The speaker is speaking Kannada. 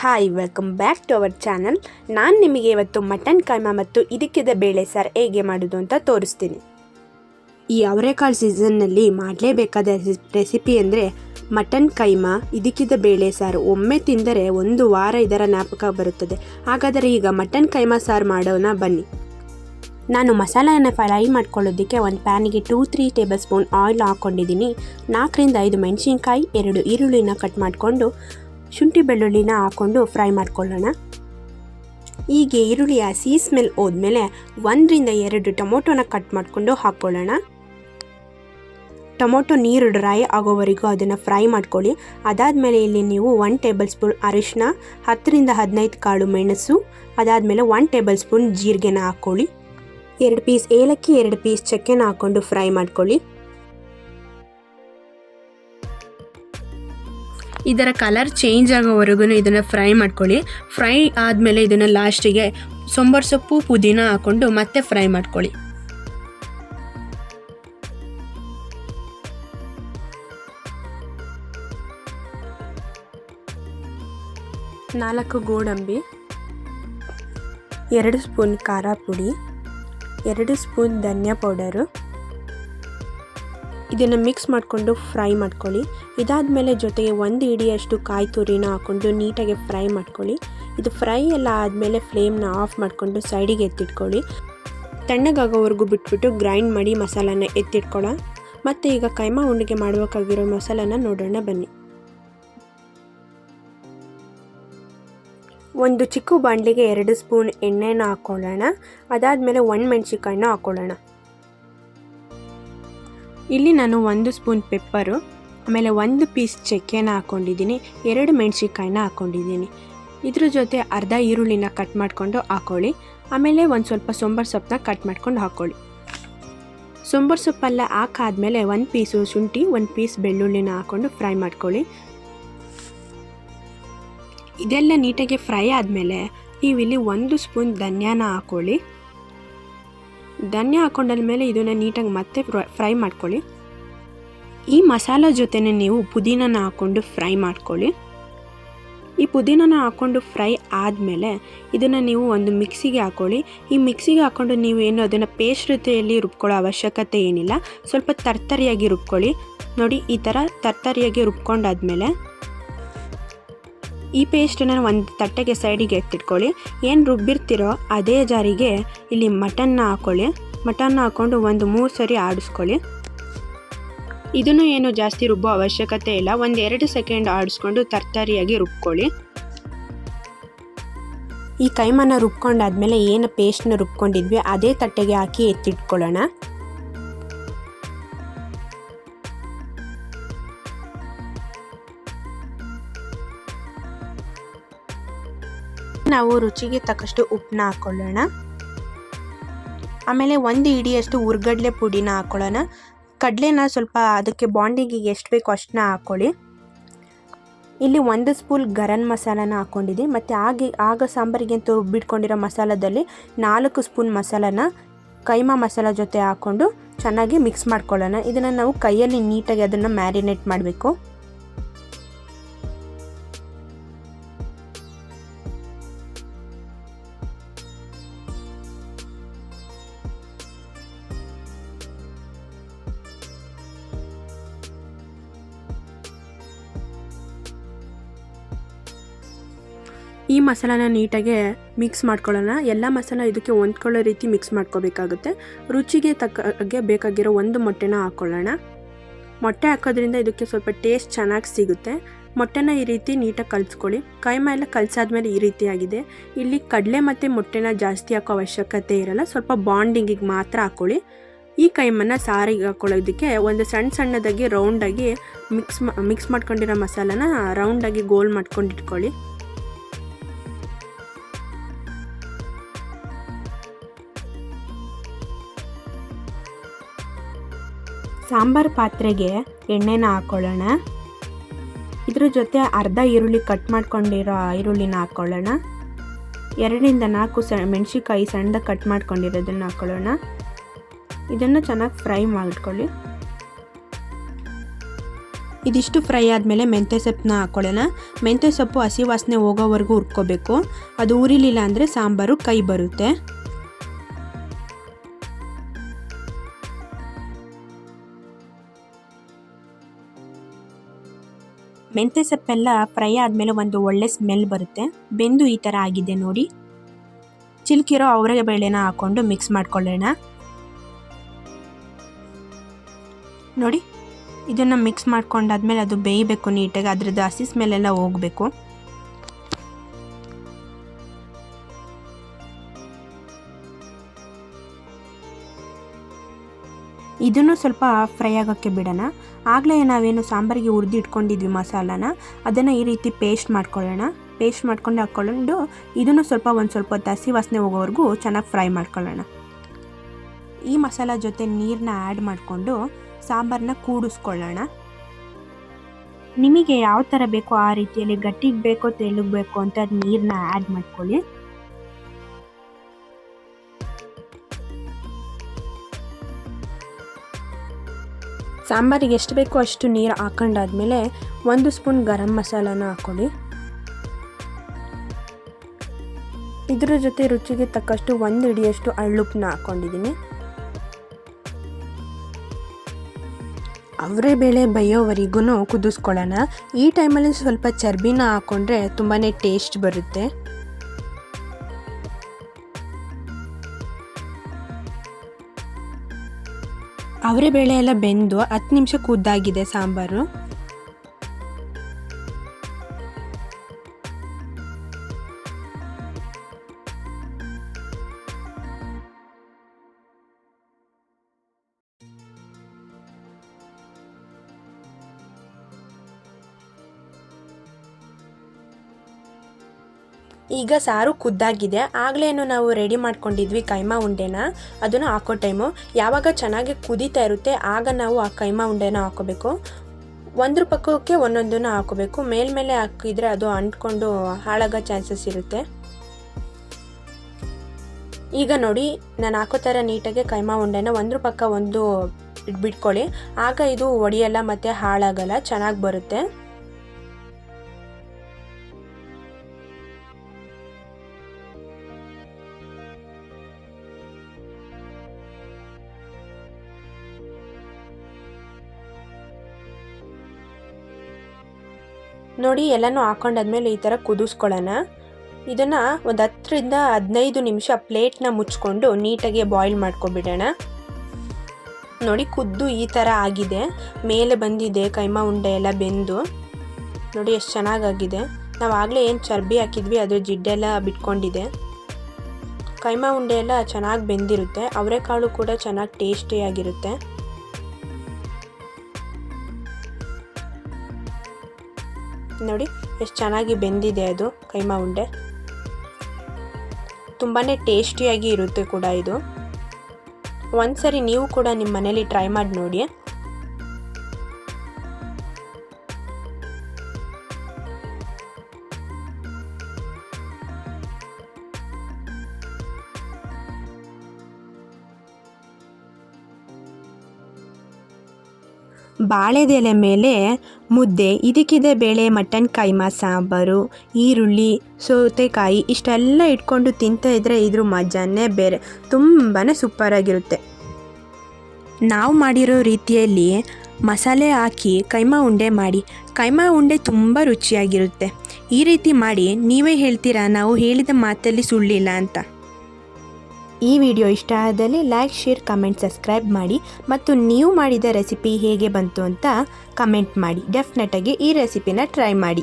Hi welcome back to our channel ನಾನು ನಿಮಗೆ ಇವತ್ತು ಮಟನ್ ಕೈಮಾ ಮತ್ತು ಇದಕ್ಕಿದ ಬೇಳೆ ಸಾರು ಹೇಗೆ ಮಾಡೋದು ಅಂತ ತೋರಿಸ್ತೀನಿ. ಈ ಅವರೆಕಾಳು ಸೀಸನ್ನಲ್ಲಿ ಮಾಡಲೇಬೇಕಾದ ರೆಸಿಪಿ ಅಂದರೆ ಮಟನ್ ಕೈಮಾ, ಇದಕ್ಕಿದ ಬೇಳೆ ಸಾರು. ಒಮ್ಮೆ ತಿಂದರೆ ಒಂದು ವಾರ ಇದರ ಜ್ಞಾಪಕ ಬರುತ್ತದೆ. ಹಾಗಾದರೆ ಈಗ ಮಟನ್ ಕೈಮಾ ಸಾರು ಮಾಡೋಣ, ಬನ್ನಿ. ನಾನು ಮಸಾಲೆಯನ್ನು ಫ್ರೈ ಮಾಡ್ಕೊಳ್ಳೋದಕ್ಕೆ ಒಂದು ಪ್ಯಾನಿಗೆ two three table spoon oil ಹಾಕ್ಕೊಂಡಿದ್ದೀನಿ ನಾಲ್ಕರಿಂದ ಐದು ಮೆಣಸಿನ್ಕಾಯಿ, ಎರಡು ಈರುಳ್ಳಿನ ಕಟ್ ಮಾಡಿಕೊಂಡು ಶುಂಠಿ ಬೆಳ್ಳುಳ್ಳಿನ ಹಾಕ್ಕೊಂಡು ಫ್ರೈ ಮಾಡ್ಕೊಳ್ಳೋಣ. ಹೀಗೆ ಈರುಳ್ಳಿಯ ಸೀ ಸ್ಮೆಲ್ ಹೋದ್ಮೇಲೆ ಒಂದರಿಂದ ಎರಡು ಟೊಮೊಟೊನ ಕಟ್ ಮಾಡಿಕೊಂಡು ಹಾಕ್ಕೊಳ್ಳೋಣ. ಟೊಮೊಟೊ ನೀರು ಡ್ರೈ ಆಗೋವರೆಗೂ ಅದನ್ನು ಫ್ರೈ ಮಾಡ್ಕೊಳ್ಳಿ. ಅದಾದಮೇಲೆ ಇಲ್ಲಿ ನೀವು ಒನ್ ಟೇಬಲ್ ಸ್ಪೂನ್ ಅರಿಶಿನ ಹತ್ತರಿಂದ ಹದಿನೈದು ಕಾಳು ಮೆಣಸು, ಅದಾದಮೇಲೆ ಒನ್ ಟೇಬಲ್ ಸ್ಪೂನ್ ಜೀರಿಗೆನ ಹಾಕ್ಕೊಳ್ಳಿ. ಎರಡು ಪೀಸ್ ಏಲಕ್ಕಿ, ಎರಡು ಪೀಸ್ ಚಕ್ಕೆನ ಹಾಕ್ಕೊಂಡು ಫ್ರೈ ಮಾಡ್ಕೊಳ್ಳಿ. ಇದರ ಕಲರ್ ಚೇಂಜ್ ಆಗೋವರೆಗೂ ಇದನ್ನು ಫ್ರೈ ಮಾಡ್ಕೊಳ್ಳಿ. ಫ್ರೈ ಆದಮೇಲೆ ಇದನ್ನು ಲಾಸ್ಟಿಗೆ ಸೊಂಬಾರು ಸೊಪ್ಪು, ಪುದೀನ ಹಾಕ್ಕೊಂಡು ಮತ್ತೆ ಫ್ರೈ ಮಾಡ್ಕೊಳ್ಳಿ. ನಾಲ್ಕು ಗೋಡಂಬಿ, ಎರಡು ಸ್ಪೂನ್ ಖಾರ ಪುಡಿ, ಎರಡು ಸ್ಪೂನ್ ಧನಿಯಾ ಪೌಡರು ಇದನ್ನು ಮಿಕ್ಸ್ ಮಾಡಿಕೊಂಡು ಫ್ರೈ ಮಾಡ್ಕೊಳ್ಳಿ. ಇದಾದಮೇಲೆ ಜೊತೆಗೆ ಒಂದು ಇಡಿಯಷ್ಟು ಕಾಯಿ ತುರಿನ ಹಾಕ್ಕೊಂಡು ನೀಟಾಗಿ ಫ್ರೈ ಮಾಡ್ಕೊಳ್ಳಿ. ಇದು ಫ್ರೈ ಎಲ್ಲ ಆದಮೇಲೆ ಫ್ಲೇಮ್ನ ಆಫ್ ಮಾಡಿಕೊಂಡು ಸೈಡಿಗೆ ಎತ್ತಿಟ್ಕೊಳ್ಳಿ. ತಣ್ಣಗಾಗೋವರೆಗೂ ಬಿಟ್ಬಿಟ್ಟು ಗ್ರೈಂಡ್ ಮಾಡಿ ಮಸಾಲಾನ ಎತ್ತಿಟ್ಕೊಳ್ಳ. ಮತ್ತು ಈಗ ಕೈಮಾ ಉಂಡಿಗೆ ಮಾಡಬೇಕಾಗಿರೋ ಮಸಾಲಾನ ನೋಡೋಣ ಬನ್ನಿ. ಒಂದು ಚಿಕ್ಕ ಬಾಣಲಿಗೆ ಎರಡು ಸ್ಪೂನ್ ಎಣ್ಣೆನ ಹಾಕ್ಕೊಳ್ಳೋಣ ಅದಾದಮೇಲೆ ಒಂದು ಮೆಣಸಿಕಾಯಿನ ಹಾಕ್ಕೊಳ್ಳೋಣ ಇಲ್ಲಿ ನಾನು ಒಂದು ಸ್ಪೂನ್ ಪೆಪ್ಪರು, ಆಮೇಲೆ ಒಂದು ಪೀಸ್ ಚಕ್ಕೆನ ಹಾಕ್ಕೊಂಡಿದ್ದೀನಿ ಎರಡು ಮೆಣಸಿಕಾಯಿನ ಹಾಕ್ಕೊಂಡಿದ್ದೀನಿ ಇದ್ರ ಜೊತೆ ಅರ್ಧ ಈರುಳ್ಳಿನ ಕಟ್ ಮಾಡಿಕೊಂಡು ಹಾಕ್ಕೊಳ್ಳಿ ಆಮೇಲೆ ಒಂದು ಸ್ವಲ್ಪ ಸೊಂಬರ್ ಸೊಪ್ಪನ್ನ ಕಟ್ ಮಾಡ್ಕೊಂಡು ಹಾಕ್ಕೊಳ್ಳಿ ಸೊಂಬರ್ ಸೊಪ್ಪೆಲ್ಲ ಹಾಕಾದ್ಮೇಲೆ ಒಂದು ಪೀಸು ಶುಂಠಿ, ಒಂದು ಪೀಸ್ ಬೆಳ್ಳುಳ್ಳಿನ ಹಾಕ್ಕೊಂಡು ಫ್ರೈ ಮಾಡ್ಕೊಳ್ಳಿ. ಇದೆಲ್ಲ ನೀಟಾಗಿ ಫ್ರೈ ಆದಮೇಲೆ ನೀವಿಲ್ಲಿ ಒಂದು ಸ್ಪೂನ್ ಧನ್ಯಾನ ಹಾಕ್ಕೊಳ್ಳಿ ಧನ್ಯ ಹಾಕೊಂಡಾದ್ಮೇಲೆ ಇದನ್ನು ನೀಟಾಗಿ ಮತ್ತೆ ಫ್ರೈ ಮಾಡ್ಕೊಳ್ಳಿ. ಈ ಮಸಾಲ ಜೊತೆನೆ ನೀವು ಪುದೀನನ ಹಾಕ್ಕೊಂಡು ಫ್ರೈ ಮಾಡ್ಕೊಳ್ಳಿ. ಈ ಪುದೀನನ ಹಾಕ್ಕೊಂಡು ಫ್ರೈ ಆದಮೇಲೆ ಇದನ್ನು ನೀವು ಒಂದು ಮಿಕ್ಸಿಗೆ ಹಾಕ್ಕೊಳ್ಳಿ ಈ ಮಿಕ್ಸಿಗೆ ಹಾಕ್ಕೊಂಡು ನೀವು ಏನು ಅದನ್ನು ಪೇಸ್ಟ್ ರೀತಿಯಲ್ಲಿ ರುಬ್ಕೊಳ್ಳೋ ಅವಶ್ಯಕತೆ ಏನಿಲ್ಲ. ಸ್ವಲ್ಪ ತರ್ತರಿಯಾಗಿ ರುಬ್ಕೊಳ್ಳಿ. ನೋಡಿ, ಈ ಥರ ತರ್ತರಿಯಾಗಿ ರುಬ್ಕೊಂಡಾದ್ಮೇಲೆ ಈ ಪೇಸ್ಟನ್ನು ಒಂದು ತಟ್ಟೆಗೆ ಸೈಡಿಗೆ ಎತ್ತಿಟ್ಕೊಳ್ಳಿ. ಏನು ರುಬ್ಬಿರ್ತಿರೋ ಅದೇ ಜಾರಿಗೆ ಇಲ್ಲಿ ಮಟನ್ನ ಹಾಕ್ಕೊಳ್ಳಿ ಮಟನ್ನ ಹಾಕ್ಕೊಂಡು ಒಂದು ಮೂರು ಸರಿ ಆಡಿಸ್ಕೊಳ್ಳಿ. ಇದನ್ನು ಏನು ಜಾಸ್ತಿ ರುಬ್ಬೋ ಅವಶ್ಯಕತೆ ಇಲ್ಲ. ಒಂದು ಎರಡು ಸೆಕೆಂಡ್ ಆಡಿಸ್ಕೊಂಡು ತರ್ತರಿಯಾಗಿ ರುಬ್ಕೊಳ್ಳಿ. ಈ ಕೈಮನ್ನ ರುಬ್ಕೊಂಡಾದ್ಮೇಲೆ ಏನು ಪೇಸ್ಟ್ನ ರುಬ್ಕೊಂಡಿದ್ವಿ ಅದೇ ತಟ್ಟೆಗೆ ಹಾಕಿ ಎತ್ತಿಟ್ಕೊಳ್ಳೋಣ. ನಾವು ರುಚಿಗೆ ತಕ್ಕಷ್ಟು ಉಪ್ಪನ್ನ ಹಾಕ್ಕೊಳ್ಳೋಣ ಆಮೇಲೆ ಒಂದು ಇಡಿಯಷ್ಟು ಉರ್ಗಡ್ಲೆ ಪುಡಿನ ಹಾಕ್ಕೊಳ್ಳೋಣ ಕಡಲೆನ ಸ್ವಲ್ಪ ಅದಕ್ಕೆ ಬಾಂಡಿಗೆ ಎಷ್ಟು ಬೇಕೋ ಅಷ್ಟನ್ನ ಹಾಕ್ಕೊಳ್ಳಿ ಇಲ್ಲಿ ಒಂದು ಸ್ಪೂನ್ ಗರಂ ಮಸಾಲಾನ ಹಾಕ್ಕೊಂಡಿದ್ದೆ ಮತ್ತು ಆಗಿ ಆಗ ಸಾಂಬಾರಿಗೆ ಅಂತ ರುಬ್ಬಿಟ್ಕೊಂಡಿರೋ ಮಸಾಲದಲ್ಲಿ ನಾಲ್ಕು ಸ್ಪೂನ್ ಮಸಾಲಾನ ಕೈಮಾ ಮಸಾಲ ಜೊತೆ ಹಾಕ್ಕೊಂಡು ಚೆನ್ನಾಗಿ ಮಿಕ್ಸ್ ಮಾಡ್ಕೊಳ್ಳೋಣ. ಇದನ್ನು ನಾವು ಕೈಯಲ್ಲಿ ನೀಟಾಗಿ ಅದನ್ನು ಮ್ಯಾರಿನೇಟ್ ಮಾಡಬೇಕು. ಈ ಮಸಾಲನ ನೀಟಾಗಿ ಮಿಕ್ಸ್ ಮಾಡ್ಕೊಳ್ಳೋಣ. ಎಲ್ಲ ಮಸಾಲ ಇದಕ್ಕೆ ಹೊಂದ್ಕೊಳ್ಳೋ ರೀತಿ ಮಿಕ್ಸ್ ಮಾಡ್ಕೋಬೇಕಾಗುತ್ತೆ. ರುಚಿಗೆ ತಕ್ಕಾಗೆ ಬೇಕಾಗಿರೋ ಒಂದು ಮೊಟ್ಟೆನ ಹಾಕ್ಕೊಳ್ಳೋಣ ಮೊಟ್ಟೆ ಹಾಕೋದ್ರಿಂದ ಇದಕ್ಕೆ ಸ್ವಲ್ಪ ಟೇಸ್ಟ್ ಚೆನ್ನಾಗಿ ಸಿಗುತ್ತೆ. ಮೊಟ್ಟೆನ ಈ ರೀತಿ ನೀಟಾಗಿ ಕಲಿಸ್ಕೊಳ್ಳಿ. ಕೈಮ ಎಲ್ಲ ಕಲಸಾದ್ಮೇಲೆ ಈ ರೀತಿಯಾಗಿದೆ ಇಲ್ಲಿ ಕಡಲೆ ಮತ್ತು ಮೊಟ್ಟೆನ ಜಾಸ್ತಿ ಹಾಕೋ ಅವಶ್ಯಕತೆ ಇರಲ್ಲ. ಸ್ವಲ್ಪ ಬಾಂಡಿಂಗಿಗೆ ಮಾತ್ರ ಹಾಕ್ಕೊಳ್ಳಿ ಈ ಕೈಮನ್ನು ಸಾರಿಗೆ ಹಾಕೊಳ್ಳೋದಕ್ಕೆ ಒಂದು ಸಣ್ಣ ಸಣ್ಣದಾಗಿ ರೌಂಡಾಗಿ ಮಿಕ್ಸ್ ಮಿಕ್ಸ್ ಮಾಡ್ಕೊಂಡಿರೋ ಮಸಾಲನ ರೌಂಡಾಗಿ ಗೋಲ್ ಮಾಡ್ಕೊಂಡು ಸಾಂಬಾರು ಪಾತ್ರೆಗೆ ಎಣ್ಣೆನ ಹಾಕ್ಕೊಳ್ಳೋಣ ಇದ್ರ ಜೊತೆ ಅರ್ಧ ಈರುಳ್ಳಿ ಕಟ್ ಮಾಡ್ಕೊಂಡಿರೋ ಈರುಳ್ಳಿನ ಹಾಕ್ಕೊಳ್ಳೋಣ ಎರಡರಿಂದ ನಾಲ್ಕು ಸ ಮೆಣಸಿಕಾಯಿ ಸಣ್ಣದಾಗಿ ಕಟ್ ಮಾಡ್ಕೊಂಡಿರೋದನ್ನು ಹಾಕ್ಕೊಳ್ಳೋಣ ಇದನ್ನು ಚೆನ್ನಾಗಿ ಫ್ರೈ ಮಾಡ್ಕೊಳ್ಳಿ. ಇದಿಷ್ಟು ಫ್ರೈ ಆದಮೇಲೆ ಮೆಂತ್ಯ ಸೊಪ್ಪನ್ನ ಹಾಕ್ಕೊಳ್ಳೋಣ ಮೆಂತ್ಯ ಸೊಪ್ಪು ಹಸಿ ವಾಸನೆ ಹೋಗೋವರೆಗೂ ಹುರ್ಕೋಬೇಕು. ಅದು ಉರಿಲಿಲ್ಲ ಅಂದರೆ ಸಾಂಬಾರು ಕೈ ಬರುತ್ತೆ. ಮೆಂತ್ಯ ಸೊಪ್ಪೆಲ್ಲ ಫ್ರೈ ಆದಮೇಲೆ ಒಂದು ಒಳ್ಳೆ ಸ್ಮೆಲ್ ಬರುತ್ತೆ. ಬೆಂದು ಈ ಥರ ಆಗಿದೆ ನೋಡಿ. ಚಿಲ್ಕಿರೋ ಅವರೆ ಬೇಳೆನ ಹಾಕ್ಕೊಂಡು ಮಿಕ್ಸ್ ಮಾಡ್ಕೊಳ್ಳೋಣ. ನೋಡಿ, ಇದನ್ನು ಮಿಕ್ಸ್ ಮಾಡ್ಕೊಂಡಾದ್ಮೇಲೆ ಅದು ಬೇಯಬೇಕು ನೀಟಾಗಿ, ಅದ್ರದ್ದು ಹಸಿ ಸ್ಮೆಲ್ಲೆಲ್ಲ ಹೋಗಬೇಕು. ಇದನ್ನು ಸ್ವಲ್ಪ ಫ್ರೈ ಆಗೋಕ್ಕೆ ಬಿಡೋಣ. ಆಗಲೇ ನಾವೇನು ಸಾಂಬಾರಿಗೆ ಹುರಿದು ಇಟ್ಕೊಂಡಿದ್ವಿ ಮಸಾಲಾನ, ಅದನ್ನು ಈ ರೀತಿ ಪೇಸ್ಟ್ ಮಾಡ್ಕೊಳ್ಳೋಣ. ಪೇಸ್ಟ್ ಮಾಡ್ಕೊಂಡು ಹಾಕ್ಕೊಂಡು ಇದನ್ನು ಸ್ವಲ್ಪ ಒಂದು ಸ್ವಲ್ಪ ಹೊತ್ತು ಹಸಿ ವಾಸನೆ ಹೋಗೋವರೆಗೂ ಚೆನ್ನಾಗಿ ಫ್ರೈ ಮಾಡ್ಕೊಳ್ಳೋಣ. ಈ ಮಸಾಲ ಜೊತೆ ನೀರನ್ನ ಆ್ಯಡ್ ಮಾಡಿಕೊಂಡು ಸಾಂಬಾರನ್ನ ಕೂಡಿಸ್ಕೊಳ್ಳೋಣ. ನಿಮಗೆ ಯಾವ ಥರ ಬೇಕೋ ಆ ರೀತಿಯಲ್ಲಿ ಗಟ್ಟಿಗೆ ಬೇಕೋ ತೆಳ್ಳಗೆ ಬೇಕೋ ಅಂತ ನೀರನ್ನ ಆ್ಯಡ್ ಮಾಡ್ಕೊಳ್ಳಿ. ಸಾಂಬಾರಿಗೆ ಎಷ್ಟು ಬೇಕೋ ಅಷ್ಟು ನೀರು ಹಾಕೊಂಡಾದ್ಮೇಲೆ ಒಂದು ಸ್ಪೂನ್ ಗರಂ ಮಸಾಲನ ಹಾಕ್ಕೊಳ್ಳಿ. ಇದರ ಜೊತೆ ರುಚಿಗೆ ತಕ್ಕಷ್ಟು ಒಂದು ಹಿಡಿಯಷ್ಟು ಅಳ್ಳುಪ್ಪನ್ನ ಹಾಕ್ಕೊಂಡಿದ್ದೀನಿ ಅವರೇ ಬೇಳೆ ಬೈಯೋವರೆಗೂ ಕುದಿಸ್ಕೊಳ್ಳೋಣ. ಈ ಟೈಮಲ್ಲಿ ಸ್ವಲ್ಪ ಚರ್ಬಿನ ಹಾಕ್ಕೊಂಡ್ರೆ ತುಂಬಾ ಟೇಸ್ಟ್ ಬರುತ್ತೆ. ಅವರೇ ಬೇಳೆ ಎಲ್ಲ ಬೆಂದು ಹತ್ತು ನಿಮಿಷ ಕುದ್ದಾಗಿದೆ ಸಾಂಬಾರು. ಈಗ ಸಾರು ಕುದ್ದಾಗಿದೆ ಆಗಲೇನು ನಾವು ರೆಡಿ ಮಾಡ್ಕೊಂಡಿದ್ವಿ ಕೈಮಾ ಉಂಡೆನ. ಅದನ್ನು ಹಾಕೋ ಟೈಮು. ಯಾವಾಗ ಚೆನ್ನಾಗಿ ಕುದೀತಾ ಇರುತ್ತೆ, ಆಗ ನಾವು ಆ ಕೈಮಾ ಉಂಡೆನ ಹಾಕೋಬೇಕು. ಒಂದ್ರ ಪಕ್ಕಕ್ಕೆ ಒಂದೊಂದನ್ನು ಹಾಕೋಬೇಕು. ಮೇಲ್ಮೇಲೆ ಹಾಕಿದರೆ ಅದು ಅಂಟ್ಕೊಂಡು ಹಾಳಾಗೋ ಚಾನ್ಸಸ್ ಇರುತ್ತೆ. ಈಗ ನೋಡಿ, ನಾನು ಹಾಕೋ ಥರ ನೀಟಾಗಿ ಕೈಮಾ ಉಂಡೆನ ಒಂದ್ರ ಪಕ್ಕ ಒಂದು ಬಿಟ್ಕೊಳ್ಳಿ ಆಗ ಇದು ಒಡೆಯಲ್ಲ ಮತ್ತು ಹಾಳಾಗಲ್ಲ, ಚೆನ್ನಾಗಿ ಬರುತ್ತೆ. ನೋಡಿ ಎಲ್ಲನೂ ಹಾಕೊಂಡಾದ್ಮೇಲೆ ಈ ಥರ ಕುದಿಸ್ಕೊಳ್ಳೋಣ. ಇದನ್ನು ಒಂದು ಹತ್ತರಿಂದ ಹದಿನೈದು ನಿಮಿಷ ಪ್ಲೇಟ್ನ ಮುಚ್ಕೊಂಡು ನೀಟಾಗಿ ಬಾಯ್ಲ್ ಮಾಡ್ಕೊಬಿಡೋಣ ನೋಡಿ ಕುದ್ದು ಈ ಥರ ಆಗಿದೆ. ಮೇಲೆ ಬಂದಿದೆ, ಕೈಮಾ ಉಂಡೆ ಎಲ್ಲ ಬೆಂದು. ನೋಡಿ ಎಷ್ಟು ಚೆನ್ನಾಗಾಗಿದೆ. ನಾವು ಆಗಲೇ ಏನು ಚರ್ಬಿ ಹಾಕಿದ್ವಿ, ಅದ್ರ ಜಿಡ್ಡೆಲ್ಲ ಬಿಟ್ಕೊಂಡಿದೆ. ಕೈಮಾ ಉಂಡೆ ಎಲ್ಲ ಚೆನ್ನಾಗಿ ಬೆಂದಿರುತ್ತೆ. ಅವರೆಕಾಳು ಕೂಡ ಚೆನ್ನಾಗಿ ಟೇಸ್ಟಿಯಾಗಿರುತ್ತೆ. ನೋಡಿ, ಎಷ್ಟು ಚೆನ್ನಾಗಿ ಬೆಂದಿದೆ ಅದು ಕೈಮಾ ಉಂಡೆ. ತುಂಬಾ ಟೇಸ್ಟಿಯಾಗಿ ಇರುತ್ತೆ ಕೂಡ ಇದು. ಒಂದ್ಸರಿ ನೀವು ಕೂಡ ನಿಮ್ಮ ಮನೇಲಿ ಟ್ರೈ ಮಾಡಿ ನೋಡಿ. ಬಾಳೆದೆಲೆ ಮೇಲೆ ಮುದ್ದೆ, ಇದಕ್ಕಿದೆ ಬೇಳೆ, ಮಟನ್, ಕೈಮಾ, ಸಾಂಬಾರು, ಈರುಳ್ಳಿ, ಸೌತೆಕಾಯಿ ಇಷ್ಟೆಲ್ಲ ಇಟ್ಕೊಂಡು ತಿಂತ ಇದ್ದರೆ ಇದ್ರ ಮಜಾನೇ ಬೇರೆ ತುಂಬಾ ಸೂಪರಾಗಿರುತ್ತೆ. ನಾವು ಮಾಡಿರೋ ರೀತಿಯಲ್ಲಿ ಮಸಾಲೆ ಹಾಕಿ ಕೈಮಾ ಉಂಡೆ ಮಾಡಿ. ಕೈಮಾ ಉಂಡೆ ತುಂಬ ರುಚಿಯಾಗಿರುತ್ತೆ. ಈ ರೀತಿ ಮಾಡಿ ನೀವೇ ಹೇಳ್ತೀರಾ, ನಾವು ಹೇಳಿದ ಮಾತಲ್ಲಿ ಸುಳ್ಳಿಲ್ಲ ಅಂತ? ಈ ವಿಡಿಯೋ ಇಷ್ಟ ಆದಲ್ಲಿ ಲೈಕ್ ಶೇರ್ ಕಮೆಂಟ್ ಸಬ್ಸ್ಕ್ರೈಬ್ ಮಾಡಿ ಮತ್ತು ನೀವು ಮಾಡಿದ ರೆಸಿಪಿ ಹೇಗೆ ಬಂತು ಅಂತ ಕಮೆಂಟ್ ಮಾಡಿ. ಡೆಫಿನೆಟಾಗಿ ಈ ರೆಸಿಪಿನ ಟ್ರೈ ಮಾಡಿ.